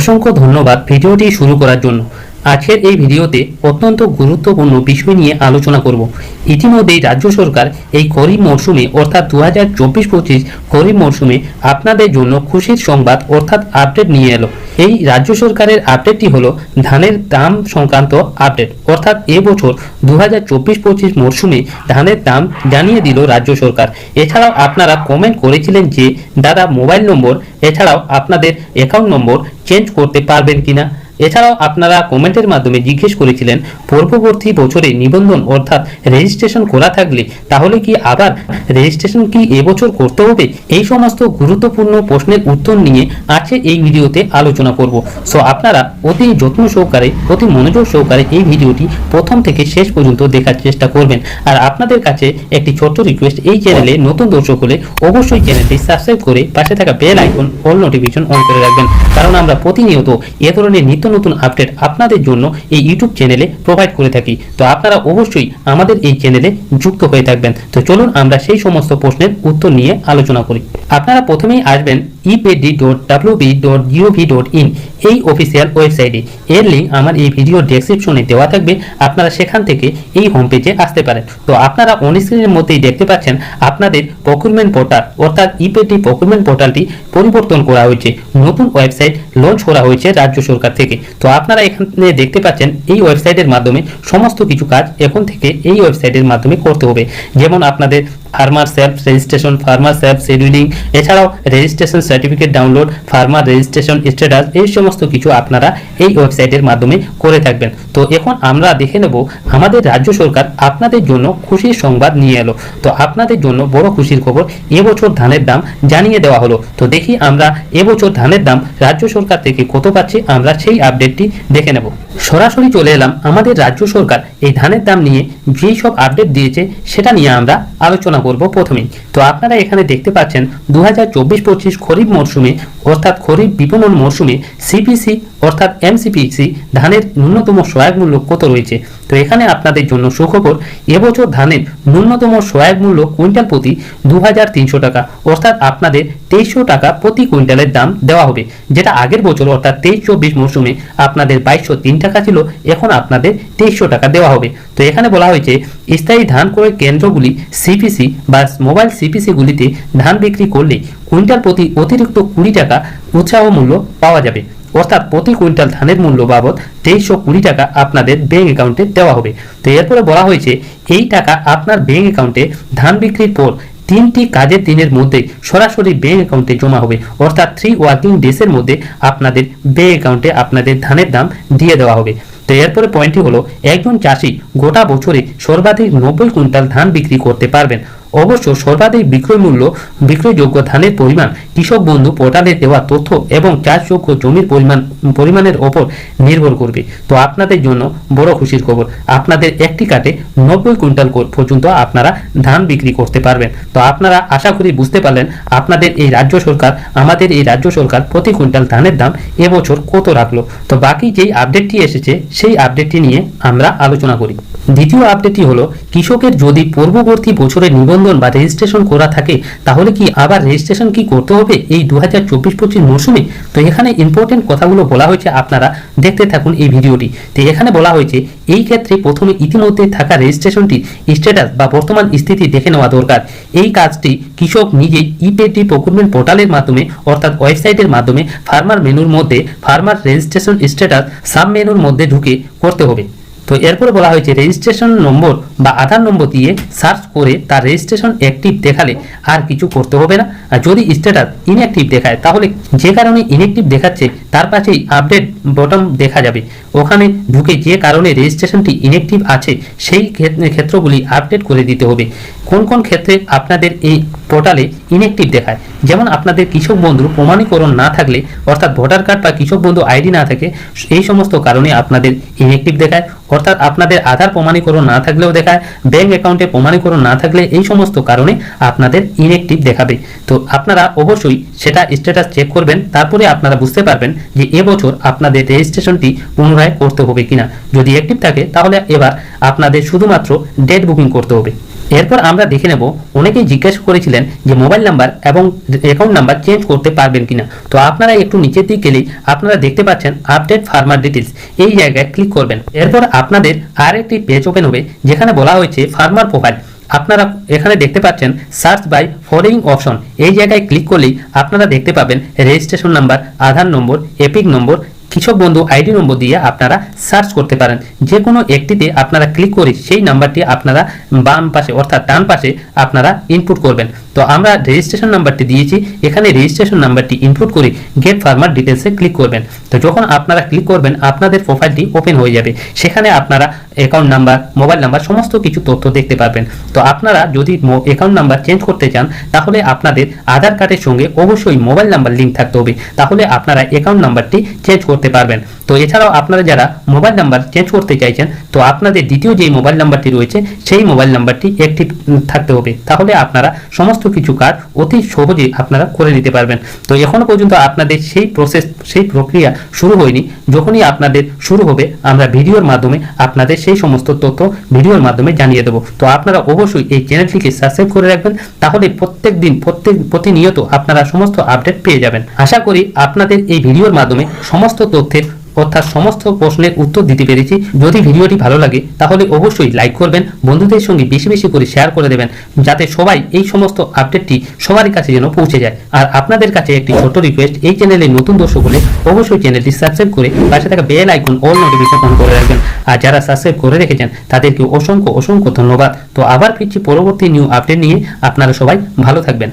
অসংখ্য ধন্যবাদ। ভিডিওটি শুরু করার জন্য। আজকের এই ভিডিওতে অত্যন্ত গুরুত্বপূর্ণ বিষয় নিয়ে আলোচনা করব। ইতিমধ্যেই রাজ্য সরকার এই খরিফ মরশুমে অর্থাৎ দু হাজার চব্বিশ পঁচিশ খরিফ মরশুমে আপনাদের জন্য খুশির সংবাদ অর্থাৎ আপডেট নিয়ে এলো। এই রাজ্য সরকারের আপডেটটি হলো ধানের দাম সংক্রান্ত আপডেট অর্থাৎ এবছর দু হাজার চব্বিশ পঁচিশ মরশুমে ধানের দাম জানিয়ে দিল রাজ্য সরকার। এছাড়াও আপনারা কমেন্ট করেছিলেন যে, দাদা মোবাইল নম্বর এছাড়াও আপনাদের অ্যাকাউন্ট নম্বর চেঞ্জ করতে পারবেন কিনা। এছাড়াও আপনারা কমেন্টের মাধ্যমে জিজ্ঞেস করেছিলেন, পূর্ববর্তী বছরে নিবন্ধন অর্থাৎ রেজিস্ট্রেশন করা থাকলে তাহলে কি আবার রেজিস্ট্রেশন কি এবছর করতে হবে? এই সমস্ত গুরুত্বপূর্ণ প্রশ্নের উত্তর নিয়ে আছে এই ভিডিওতে আলোচনা করব। সো আপনারা অতি যত্ন সহকারে, অতি মনোযোগ সহকারে এই ভিডিওটি প্রথম থেকে শেষ পর্যন্ত দেখার চেষ্টা করবেন। আর আপনাদের কাছে একটি ছোট্ট রিকোয়েস্ট এই চ্যানেলে নতুন দর্শক হলে অবশ্যই চ্যানেলটি সাবস্ক্রাইব করে পাশে থাকা bell icon all notification on করে রাখবেন। কারণ আমরা প্রতিনিয়ত এ ধরনের নিত্য নতুন আপডেট আপনাদের জন্য এই ইউটিউব চ্যানেলে প্রোভাইড করে থাকি। তো আপনারা অবশ্যই আমাদের এই চ্যানেলে যুক্ত হয়ে থাকবেন। তো চলুন আমরা সেই সমস্ত প্রশ্নের উত্তর নিয়ে আলোচনা করি। আপনারা প্রথমেই আসবেন ইপেডি dot WB dot gov dot in এই অফিসিয়াল ওয়েবসাইটে এর লিঙ্ক আমার এই ভিডিও ডেসক্রিপশনে দেওয়া থাকবে। আপনারা সেখান থেকে এই হোম পেজে আসতে পারেন। তো আপনারা অন স্ক্রিনের মধ্যেই দেখতে পাচ্ছেন আপনাদের প্রকুরমেন্ট পোর্টাল অর্থাৎ ইপেডি প্রকুরমেন্ট পোর্টালটি পরিবর্তন করা হয়েছে। নতুন ওয়েবসাইট লঞ্চ করা হয়েছে রাজ্য সরকার থেকে। তো আপনারা এখানে দেখতে পাচ্ছেন এই ওয়েবসাইটের মাধ্যমে সমস্ত কিছু কাজ এখন থেকে এই ওয়েবসাইটের মাধ্যমে করতে হবে। যেমন আপনাদের farmer self registration farmer self scheduling এছাড়াও registration certificate download farmer registration status এই সমস্ত কিছু আপনারা এই ওয়েবসাইটের মাধ্যমে করে থাকবেন। তো এখন আমরা দেখে নেব আমাদের রাজ্য সরকার আপনাদের জন্য খুশির সংবাদ নিয়ে এলো। তো আপনাদের জন্য বড় খুশির খবর, এবছর ধানের দাম জানিয়ে দেওয়া হলো। তো দেখি আমরা এবছর ধানের দাম রাজ্য সরকার থেকে কত পাচ্ছি, আমরা সেই আপডেটটি দেখে নেব। সরাসরি চলে এলাম আমাদের রাজ্য সরকার এই ধানের দাম নিয়ে যেই সব আপডেট দিয়েছে, সেটা নিয়ে আমরা আলোচনা করব প্রথমে তো আপনারা এখানে দেখতে পাচ্ছেন দু হাজার চব্বিশ পঁচিশ খরিফ মরশুমে, অর্থাৎ খরিফ বিপণন মরশুমে সিপিসি অর্থাৎ এমসিপিসি ধানের ন্যূনতম সহায়ক মূল্য কত রয়েছে? তো এখানে আপনাদের জন্য সুখবর, এবছর ধানের ন্যূনতম সহায়ক মূল্য কুইন্টাল প্রতি দু হাজার তিনশো টাকা, অর্থাৎ আপনাদের তেইশশো টাকা প্রতি কুইন্টালের দাম দেওয়া হবে, যেটা আগের বছর অর্থাৎ তেইশ চব্বিশ মরশুমে আপনাদের বাইশশো তিন টাকা ছিল, এখন আপনাদের তেইশশো টাকা দেওয়া হবে। তো এখানে বলা হয়েছে, স্থায়ী ধান ক্রয় কেন্দ্রগুলি সিপিসি বা মোবাইল সিপিসিগুলিতে ধান বিক্রি করলে কুইন্টাল প্রতি অতিরিক্ত কুড়ি টাকা উৎসাহ মূল্য পাওয়া যাবে। অর্থাৎ প্রতি কুইন্টাল ধানের মূল্য বাবদ তেইশশো কুড়ি টাকা আপনাদের ব্যাংক অ্যাকাউন্টে দেওয়া হবে। তো এরপরে বলা হয়েছে, এই টাকা আপনার ব্যাংক অ্যাকাউন্টে ধান বিক্রির পর তিনটি কাজের দিনের মধ্যে সরাসরি ব্যাঙ্ক অ্যাকাউন্টে জমা হবে। অর্থাৎ থ্রি ওয়ার্কিং ডেসের মধ্যে আপনাদের ব্যাংক অ্যাকাউন্টে আপনাদের ধানের দাম দিয়ে দেওয়া হবে। তো এরপরে পয়েন্টটি হলো, একজন চাষি গোটা বছরে সর্বাধিক নব্বই কুইন্টাল ধান বিক্রি করতে পারবেন। অবশ্য সর্বাধিক বিক্রয় মূল্য বিক্রয়যোগ্য ধানের পরিমাণ কৃষক বন্ধু পোর্টালে দেওয়া তথ্য এবং চাষযোগ্য জমির পরিমাণ, পরিমাণের ওপর নির্ভর করবে। তো আপনাদের জন্য বড় খুশির খবর, আপনাদের একটি কাটে নব্বই কুইন্টাল পর্যন্ত আপনারা ধান বিক্রি করতে পারবেন। তো আপনারা আশা করি বুঝতে পারলেন, আপনাদের এই রাজ্য সরকার, আমাদের এই রাজ্য সরকার প্রতি কুইন্টাল ধানের দাম এবছর কত রাখল। তো বাকি যেই আপডেটটি এসেছে, সেই আপডেটটি নিয়ে আমরা আলোচনা করি। দ্বিতীয় আপডেটটি হলো, কৃষকের যদি পূর্ববর্তী বছরে নিবন্ধন বা রেজিস্ট্রেশন করা থাকে, তাহলে কি আবার রেজিস্ট্রেশন কি করতে হবে? এই দু হাজার চব্বিশ পঁচিশ মরশুমে? তো এখানে ইম্পর্টেন্ট কথাগুলো বলা হয়েছে, আপনারা দেখতে থাকুন এই ভিডিওটি। তো এখানে বলা হয়েছে, এই ক্ষেত্রে প্রথমে ইতিমধ্যে থাকা রেজিস্ট্রেশনটি স্ট্যাটাস বা বর্তমান স্থিতি দেখে নেওয়া দরকার। এই কাজটি কৃষক নিজেই ইপেটি প্রকুরমেন্ট পোর্টালের মাধ্যমে, অর্থাৎ ওয়েবসাইটের মাধ্যমে ফার্মার মেনুর মধ্যে ফার্মার রেজিস্ট্রেশন স্ট্যাটাস সাব মেনুর মধ্যে ঢুকে করতে হবে। তো এরপরে বলা হয়েছে রেজিস্ট্রেশন নম্বর বা আধার নম্বর দিয়ে সার্চ করে তার রেজিস্ট্রেশন অ্যাক্টিভ দেখালে আর কিছু করতে হবে না। আর যদি স্ট্যাটাস ইনঅ্যাক্টিভ দেখায়, তাহলে যে কারণে ইনঅ্যাক্টিভ দেখাচ্ছে তার পাশেই আপডেট বটন দেখা যাবে। ওখানে ঢুকে যে কারণে রেজিস্ট্রেশনটি ইনঅ্যাক্টিভ আছে, সেই ক্ষেত্রে- ক্ষেত্রগুলি আপডেট করে দিতে হবে। কোন কোন ক্ষেত্রে আপনাদের এই পোর্টালে ইনঅ্যাক্টিভ দেখায়? যেমন আপনাদের কৃষক বন্ধুর প্রমাণীকরণ না থাকলে, অর্থাৎ ভোটার কার্ড বা কৃষক বন্ধু আইডি না থাকে এই সমস্ত কারণে আপনাদের ইনঅ্যাক্টিভ দেখায়। অর্থাৎ আপনাদের আধার প্রমাণীকরণ না থাকলেও দেখায় ব্যাংক অ্যাকাউন্টে প্রমাণীকরণ না থাকলে এই সমস্ত কারণে আপনাদের ইনঅ্যাক্টিভ দেখাবে। তো আপনারা অবশ্যই সেটা স্ট্যাটাস চেক করবেন, তারপরে আপনারা বুঝতে পারবেন যে এবছর আপনাদের রেজিস্ট্রেশনটি পুনরায় করতে হবে কিনা। যদি অ্যাক্টিভ থাকে, তাহলে এবার আপনাদের শুধুমাত্র ডেট বুকিং করতে হবে। এরপর আমরা দেখে নেব, অনেকেই জিজ্ঞাসা করেছিলেন যে মোবাইল নাম্বার এবং অ্যাকাউন্ট নাম্বার চেঞ্জ করতে পারবেন কিনা। তো আপনারা একটু নিচের দিকে গেলেই আপনারা দেখতে পাচ্ছেন আপডেট ফার্মার ডিটেলস এই জায়গায় ক্লিক করবেন। এরপর আপনাদের আর একটি পেজ ওপেন হবে, যেখানে বলা হয়েছে ফার্মার প্রোফাইল আপনারা এখানে দেখতে পাচ্ছেন সার্চ বাই ফলোয়িং অপশন এই জায়গায় ক্লিক করলেই আপনারা দেখতে পাবেন রেজিস্ট্রেশন নাম্বার আধার নম্বর এপিক নম্বর, কৃষক বন্ধু আইডি নম্বর দিয়ে আপনারা সার্চ করতে পারেন। যে কোনো একটিতে আপনারা ক্লিক করে সেই নাম্বারটি আপনারা বাম পাশে অর্থাৎ ডান পাশে আপনারা ইনপুট করবেন। তো আমরা রেজিস্ট্রেশন নাম্বারটি দিয়েছি। এখানে রেজিস্ট্রেশন নাম্বারটি ইনপুট করে গেট ফার্মার ডিটেলসে ক্লিক করবেন। তো যখন আপনারা ক্লিক করবেন, আপনাদের প্রোফাইলটি ওপেন হয়ে যাবে। সেখানে আপনারা অ্যাকাউন্ট নাম্বার মোবাইল নাম্বার সমস্ত কিছু তথ্য দেখতে পারবেন। তো আপনারা যদি অ্যাকাউন্ট নাম্বার চেঞ্জ করতে চান, তাহলে আপনাদের আধার কার্ডের সঙ্গে অবশ্যই মোবাইল নাম্বার লিঙ্ক থাকতে হবে। তাহলে আপনারা অ্যাকাউন্ট নাম্বারটি চেঞ্জ করতে পারবেন। তো এছাড়াও আপনারা যারা মোবাইল নাম্বার চেঞ্জ করতে চাইছেন, তো আপনাদের দ্বিতীয় যে মোবাইল নাম্বারটি রয়েছে, সেই মোবাইল নাম্বারটি অ্যাক্টিভ থাকতে হবে। তাহলে আপনারা সমস্ত কিছু কাজ অতি সহজে আপনারা করে নিতে পারবেন। তো এখনও পর্যন্ত আপনাদের সেই প্রসেস সেই প্রক্রিয়া শুরু হয়নি। যখনই আপনাদের শুরু হবে, আমরা ভিডিওর মাধ্যমে আপনাদের সেই সমস্ত তথ্য ভিডিওর মাধ্যমে জানিয়ে দেবো। তো আপনারা অবশ্যই এই চ্যানেলটিকে সাবস্ক্রাইব করে রাখবেন, তাহলে প্রত্যেক দিন, প্রত্যেক প্রতিনিয়ত আপনারা সমস্ত আপডেট পেয়ে যাবেন। আশা করি আপনাদের এই ভিডিওর মাধ্যমে সমস্ত তথ্যের অর্থাৎ সমস্ত প্রশ্নের উত্তর দিতে পেরেছি। যদি ভিডিওটি ভালো লাগে, তাহলে অবশ্যই লাইক করবেন, বন্ধুদের সঙ্গে বেশি বেশি করে শেয়ার করে দেবেন, যাতে সবাই এই সমস্ত আপডেটটি সবার কাছে যেন পৌঁছে যায়। আর আপনাদের কাছে একটি ছোট রিকোয়েস্ট এই চ্যানেলে নতুন দর্শক হলে অবশ্যই চ্যানেলটি সাবস্ক্রাইব করে পাশে থাকা bell icon all notification on করে রাখবেন। আর যারা সাবস্ক্রাইব করে রেখেছেন, তাদেরকে অসংখ্য অসংখ্য ধন্যবাদ। তো আবার ফিরছি পরবর্তী নিউ আপডেট নিয়ে। আপনারা সবাই ভালো থাকবেন।